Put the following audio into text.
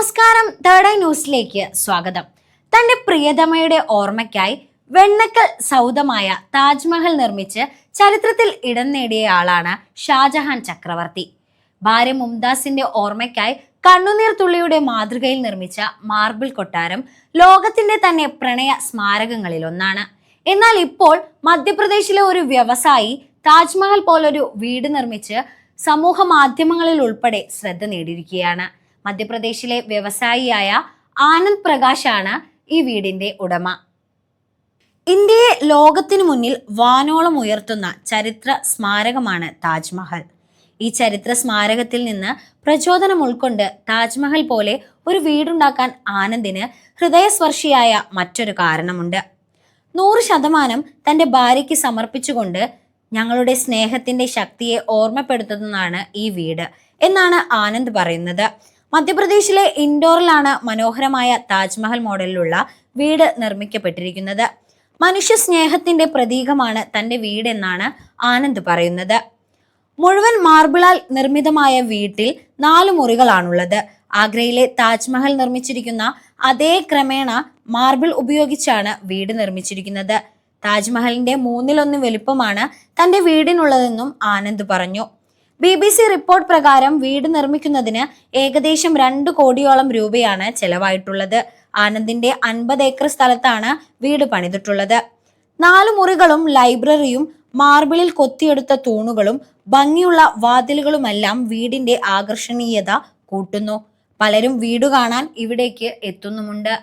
നമസ്കാരം third eye ന്യൂസിലേക്ക് സ്വാഗതം. തന്റെ പ്രിയതമയുടെ ഓർമ്മയ്ക്കായി വെണ്ണക്കൽ സൗദമായ താജ്മഹൽ നിർമ്മിച്ച് ചരിത്രത്തിൽ ഇടം നേടിയ ആളാണ് ഷാജഹാൻ ചക്രവർത്തി. ഭാര്യ മുംതാസിന്റെ ഓർമ്മയ്ക്കായി കണ്ണുനീർ തുള്ളിയുടെ മാതൃകയിൽ നിർമ്മിച്ച മാർബിൾ കൊട്ടാരം ലോകത്തിന്റെ തന്നെ പ്രണയ സ്മാരകങ്ങളിലൊന്നാണ് എന്നാൽ ഇപ്പോൾ മധ്യപ്രദേശിലെ ഒരു വ്യവസായി താജ്മഹൽ പോലൊരു വീട് നിർമ്മിച്ച് സമൂഹ മാധ്യമങ്ങളിൽ ഉൾപ്പെടെ ശ്രദ്ധ നേടിയിരിക്കുകയാണ്. മധ്യപ്രദേശിലെ വ്യവസായിയായ ആനന്ദ് പ്രകാശാണ് ഈ വീടിന്റെ ഉടമ. ഇന്ത്യയെ ലോകത്തിനു മുന്നിൽ വാനോളം ഉയർത്തുന്ന ചരിത്ര സ്മാരകമാണ് താജ്മഹൽ. ഈ ചരിത്ര സ്മാരകത്തിൽ നിന്ന് പ്രചോദനം ഉൾക്കൊണ്ട് താജ്മഹൽ പോലെ ഒരു വീടുണ്ടാക്കാൻ ആനന്ദിന് ഹൃദയസ്പർശിയായ മറ്റൊരു കാരണമുണ്ട്. നൂറ് ശതമാനം തന്റെ ഭാര്യയ്ക്ക് സമർപ്പിച്ചുകൊണ്ട് ഞങ്ങളുടെ സ്നേഹത്തിന്റെ ശക്തിയെ ഓർമ്മപ്പെടുത്തുന്നതാണ് ഈ വീട് എന്നാണ് ആനന്ദ് പറയുന്നത്. മധ്യപ്രദേശിലെ ഇൻഡോറിലാണ് മനോഹരമായ താജ്മഹൽ മോഡലിലുള്ള വീട് നിർമ്മിക്കപ്പെട്ടിരിക്കുന്നത്. മനുഷ്യ സ്നേഹത്തിന്റെ പ്രതീകമാണ് തന്റെ വീടെന്നാണ് ആനന്ദ് പറയുന്നത്. മുഴുവൻ മാർബിളാൽ നിർമ്മിതമായ വീട്ടിൽ നാല് മുറികളാണുള്ളത്. ആഗ്രയിലെ താജ്മഹൽ നിർമ്മിച്ചിരിക്കുന്ന അതേ ക്രമേണ മാർബിൾ ഉപയോഗിച്ചാണ് വീട് നിർമ്മിച്ചിരിക്കുന്നത്. താജ്മഹലിന്റെ മൂന്നിലൊന്ന് വലുപ്പമാണ് തന്റെ വീടിനുള്ളതെന്നും ആനന്ദ് പറഞ്ഞു. ബി ബി സി റിപ്പോർട്ട് പ്രകാരം വീട് നിർമ്മിക്കുന്നതിന് ഏകദേശം രണ്ട് കോടിയോളം രൂപയാണ് ചെലവായിട്ടുള്ളത്. ആനന്ദിന്റെ അൻപത് ഏക്കർ സ്ഥലത്താണ് വീട് പണിതിട്ടുള്ളത്. നാല് മുറികളും ലൈബ്രറിയും മാർബിളിൽ കൊത്തിയെടുത്ത തൂണുകളും ഭംഗിയുള്ള വാതിലുകളുമെല്ലാം വീടിന്റെ ആകർഷണീയത കൂട്ടുന്നു. പലരും വീട് കാണാൻ ഇവിടേക്ക് എത്തുന്നുമുണ്ട്.